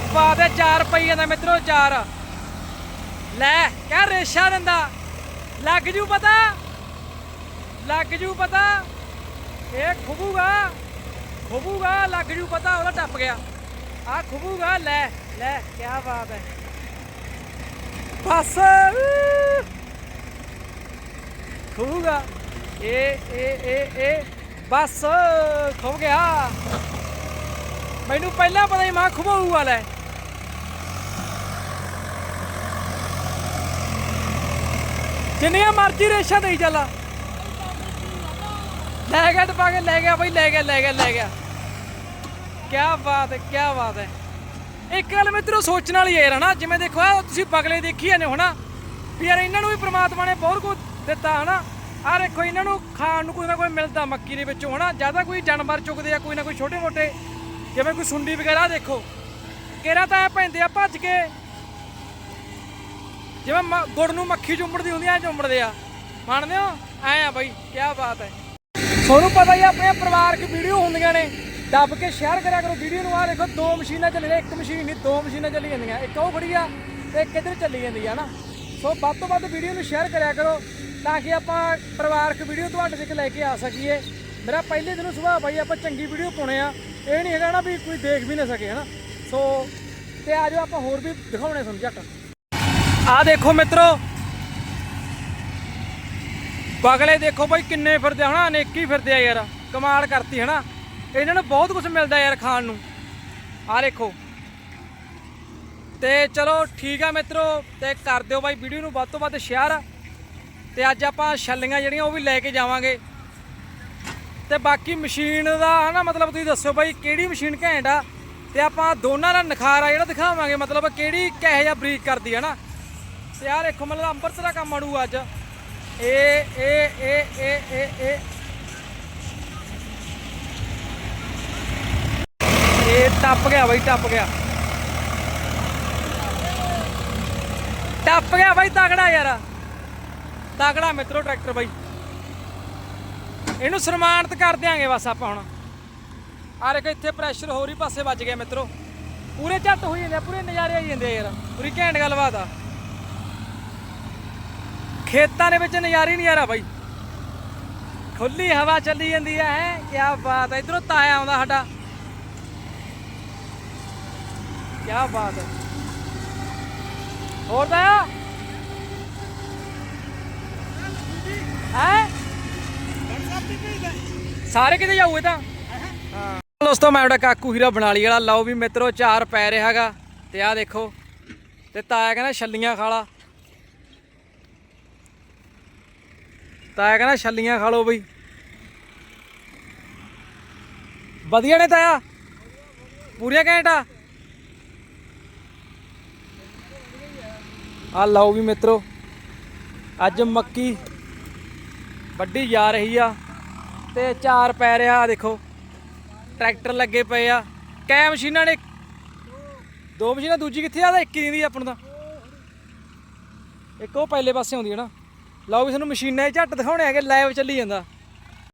ਬਾਤ ਹੈ 4 ਪਈ ਜਾਂਦਾ ਮਿੱਤਰੋ 4 ਲੈ ਕਿਆ ਰੇਸ਼ਾ ਦਿੰਦਾ। ਲੱਗ ਜੂ ਪਤਾ? ਲੱਗ ਜੂ ਪਤਾ? ਇਹ ਖੁਬੂਗਾ। ਖੁਬੂਗਾ, ਲੱਗ ਜੂ ਪਤਾ, ਉਹਦਾ ਟੱਪ ਗਿਆ। ਆ ਖੁਬੂਗਾ, ਲੈ ਲੈ, ਕਿਆ ਬਾਤ ਹੈ। ਬਸ। ਖੁਬੂਗਾ। ਇਹ ਇਹ ਇਹ ਇਹ। ਬਸ, ਖੁਬ ਗਿਆ। ਮੈਨੂੰ ਪਹਿਲਾਂ ਪਤਾ ਹੀ ਮਾਂ ਖੁਬਾਊਗਾ ਲੈ ਜਿੰਨੀਆਂ ਮਰਜ਼ੀ ਰੇਸ਼ਾ ਦੇਈ ਚੱਲਾ। ਲੈ ਗਿਆ ਟਪਾ ਕੇ ਲੈ ਗਿਆ ਬਈ, ਲੈ ਗਿਆ ਲੈ ਗਿਆ ਲੈ ਗਿਆ। ਕੀ ਬਾਤ ਹੈ ਕੀ ਬਾਤ ਹੈ। ਇੱਕ ਗੱਲ ਮਿੱਤਰੋ ਸੋਚਣ ਵਾਲੀ ਹੈ ਯਾਰ, ਹਨਾ? ਜਿਵੇਂ ਦੇਖੋ, ਆਹ ਤੁਸੀਂ ਬਗਲੇ ਦੇਖੀ ਜਾਂਦੇ ਹੋ, ਹਨਾ? ਵੀ ਯਾਰ ਇਹਨਾਂ ਨੂੰ ਵੀ ਪ੍ਰਮਾਤਮਾ ਨੇ ਬਹੁਤ ਕੁਝ ਦਿੱਤਾ, ਹਨਾ? ਆਹ ਦੇਖੋ, ਇਹਨਾਂ ਨੂੰ ਖਾਣ ਨੂੰ ਕੋਈ ਨਾ ਕੋਈ ਮਿਲਦਾ ਮੱਕੀ ਦੇ ਵਿੱਚੋਂ, ਹਨਾ? ਜ਼ਿਆਦਾ ਕੋਈ ਜਾਨਵਰ ਚੁੱਕਦੇ ਆ, ਕੋਈ ਨਾ ਕੋਈ ਛੋਟੇ ਮੋਟੇ ਜਿਵੇਂ ਕੋਈ ਸੁੰਡੀ ਵਗੈਰਾ ਦੇਖੋ। ਕਿਹੜਾ ਤਾਂ ਇਹ ਪੈਂਦੇ ਆ, ਭੱਜ ਕੇ। ਜਿਵੇਂ ਮ- ਗੁੜ ਨੂੰ ਮੱਖੀ ਚੁੰਮੜਦੀ ਹੁੰਦੀ ਆ ਚੁੰਮੜਦੇ ਆ। ਮੰਨਦੇ ਹੋ? ਐ ਆ ਬਾਈ ਕੀ ਬਾਤ ਹੈ। ਤੁਹਾਨੂੰ ਪਤਾ ਹੀ ਆਪਣੇ ਪਰਿਵਾਰਕ ਵੀਡੀਓ ਹੁੰਦੀਆਂ ਨੇ। ਦੱਬ ਕੇ ਸ਼ੇਅਰ ਕਰਿਆ ਕਰੋ ਵੀਡੀਓ ਨੂੰ। ਆ ਦੇਖੋ, ਦੋ ਮਸ਼ੀਨਾਂ ਚੱਲ ਰਹੀਆਂ ਇੱਕ ਮਸ਼ੀਨ ਨਹੀਂ, ਦੋ ਮਸ਼ੀਨਾਂ ਚੱਲੀ ਜਾਂਦੀਆਂ। ਇੱਕ ਉਹ ਖੜੀ ਆ, ਤੇ ਇੱਕ ਇੱਧਰ ਚੱਲੀ ਜਾਂਦੀ ਆ ਨਾ ਸੋ ਵੱਧ ਤੋਂ ਵੱਧ ਵੀਡੀਓ ਨੂੰ ਸ਼ੇਅਰ ਕਰਿਆ ਕਰੋ, ਤਾਂ ਕਿ ਆਪਾਂ ਪਰਿਵਾਰਕ ਵੀਡੀਓ ਤੁਹਾਡੇ ਤੱਕ ਲੈ ਕੇ ਆ ਸਕੀਏ। ਮੇਰਾ ਪਹਿਲੇ ਦਿਨੋਂ ਸੁਭਾਅ ਭਾਈ ਆਪਾਂ ਚੰਗੀ ਵੀਡੀਓ ਪਾਉਣੇ ਆ। ਇਹ ਨਹੀਂ ਹੈਗਾ ਨਾ ਵੀ ਕੋਈ ਦੇਖ ਵੀ ਨਾ ਸਕੇ, ਹਨਾ? ਸੋ ਤੇ ਆ ਜਾਓ, ਆਪਾਂ ਹੋਰ ਵੀ ਦਿਖਾਉਣੇ ਤੁਹਾਨੂੰ ਝੱਟ। ਆ ਦੇਖੋ ਮਿੱਤਰੋ। ਬਗਲੇ ਦੇਖੋ ਬਾਈ ਕਿੰਨੇ ਫਿਰਦੇ ਆ, ਹਨਾ? ਅਨੇਕੀ ਫਿਰਦੇ ਆ ਯਾਰ। ਕਮਾਲ ਕਰਤੀ, ਹਨਾ? ਇਹਨਾਂ ਨੂੰ ਬਹੁਤ ਕੁਝ ਮਿਲਦਾ ਯਾਰ ਖਾਣ ਨੂੰ। ਆ ਦੇਖੋ। ਤੇ ਚਲੋ, ਠੀਕ ਆ ਮਿੱਤਰੋ। ਤੇ ਕਰ ਦਿਓ ਬਾਈ, ਵੀਡੀਓ ਨੂੰ ਵੱਧ ਤੋਂ ਵੱਧ ਸ਼ੇਅਰ ਤੇ ਅੱਜ ਆਪਾਂ ਛੱਲੀਆਂ ਜਿਹੜੀਆਂ, ਉਹ ਵੀ ਲੈ ਕੇ ਜਾਵਾਂਗੇ। ਤੇ ਬਾਕੀ ਮਸ਼ੀਨ ਦਾ ਹਨਾ, ਮਤਲਬ ਤੁਸੀਂ ਦੱਸੋ ਬਾਈ ਕਿਹੜੀ ਮਸ਼ੀਨ ਘੈਂਟ ਆ ਤੇ ਆਪਾਂ ਦੋਨਾਂ ਦਾ ਨਖਾਰ ਜਿਹੜਾ ਦਿਖਾਵਾਂਗੇ, ਮਤਲਬ ਕਿਹੜੀ ਕਿਹੋ ਜਿਹਾ ਬਰੀਕ ਕਰਦੀ ਹੈ ਨਾ। ਤੇ ਯਾਰ ਦੇਖੋ, ਮਤਲਬ ਅੰਮ੍ਰਿਤਸਰ ਦਾ ਕੰਮ ਆੜੂ ਅੱਜ। ਏ ਇਹ ਇਹ ਇਹ ਇਹ ਇਹ ਇਹ ਟੱਪ ਗਿਆ ਬਾਈ, ਟੱਪ ਗਿਆ। ਟੱਪ ਗਿਆ ਬਾਈ ਤਗੜਾ ਯਾਰ। ਤਗੜਾ ਮਿੱਤਰੋ, ਟਰੈਕਟਰ ਬਾਈ। ਇਹਨੂੰ ਸਨਮਾਨਿਤ ਕਰ ਦਿਆਂਗੇ ਬਸ ਆਪਾਂ ਹੁਣ। ਆ ਦੇਖੋ ਇੱਥੇ ਪ੍ਰੈਸ਼ਰ ਹੋਰ ਹੀ ਪਾਸੇ ਵੱਜ ਗਿਆ ਮਿੱਤਰੋ। ਪੂਰੇ ਝੱਟ ਹੋਈ ਜਾਂਦੇ ਆ, ਪੂਰੇ ਨਜ਼ਾਰੇ ਆਈ ਜਾਂਦੇ ਆ ਯਾਰ। ਪੂਰੀ ਘੈਂਟ ਗੱਲਬਾਤ ਆ। ਖੇਤਾਂ ਦੇ ਵਿੱਚ ਨਜ਼ਾਰੇ ਨਹੀਂ ਨਜ਼ਾਰਾ ਬਾਈ। ਖੁੱਲੀ ਹਵਾ ਚੱਲੀ ਜਾਂਦੀ ਹੈ ਹੈ? ਕੀ ਬਾਤ ਹੈ ਇਧਰੋਂ ਤਾਇਆ ਆਉਂਦਾ ਸਾਡਾ। ਕੀ ਬਾਤ ਹੈ ਹੋਰ ਤਾਇਆ? ਹੈ? ਸਾਰੇ ਕਿਤੇ ਜਾਊ ਇਹ ਤਾਂ? ਹਾਂ। ਦੋਸਤੋ, ਮੈਂ ਉਹਦਾ ਕਾਕੂ ਹੀਰਾ ਬਣਾਲੀ ਵਾਲਾ। ਲਓ ਵੀ ਮਿੱਤਰੋ, ਚਾਰ ਪੈ ਰਿਹਾ ਹੈਗਾ। ਤੇ ਆਹ ਦੇਖੋ, ਤੇ ਤਾਇਆ ਕਹਿੰਦਾ ਛੱਲੀਆਂ ਖਾਲਾ ਤਾਇਆ ਕਹਿੰਦਾ ਛੱਲੀਆਂ ਖਾ ਲਓ ਬਈ। ਵਧੀਆ ਨੇ ਤਾਇਆ? ਪੂਰੀਆਂ ਘੈਂਟ ਆ? ਆ ਲਓ ਵੀ ਮਿੱਤਰੋ, ਅੱਜ ਮੱਕੀ ਵੱਡੀ ਜਾ ਰਹੀ ਆ। ਤੇ ਚਾਰ ਪੈ ਰਿਹਾ ਦੇਖੋ। ਟਰੈਕਟਰ ਲੱਗੇ ਪਏ ਆ। ਕੈ ਮਸ਼ੀਨਾਂ ਨੇ ਦੋ ਮਸ਼ੀਨਾਂ, ਦੂਜੀ ਕਿੱਥੇ ਆ? ਤਾਂ ਇੱਕ ਹੀ ਦਿੰਦੀ ਆਪਾਂ ਨੂੰ ਤਾਂ। ਇੱਕ ਉਹ ਪਹਿਲੇ ਪਾਸੇ ਆਉਂਦੀ ਹੈ ਨਾ। ਲਓ ਵੀ ਤੁਹਾਨੂੰ ਮਸ਼ੀਨਾਂ 'ਚ ਝੱਟ ਦਿਖਾਉਣੇ ਹੈਗੇ ਲਾਈਵ ਚੱਲੀ ਜਾਂਦਾ।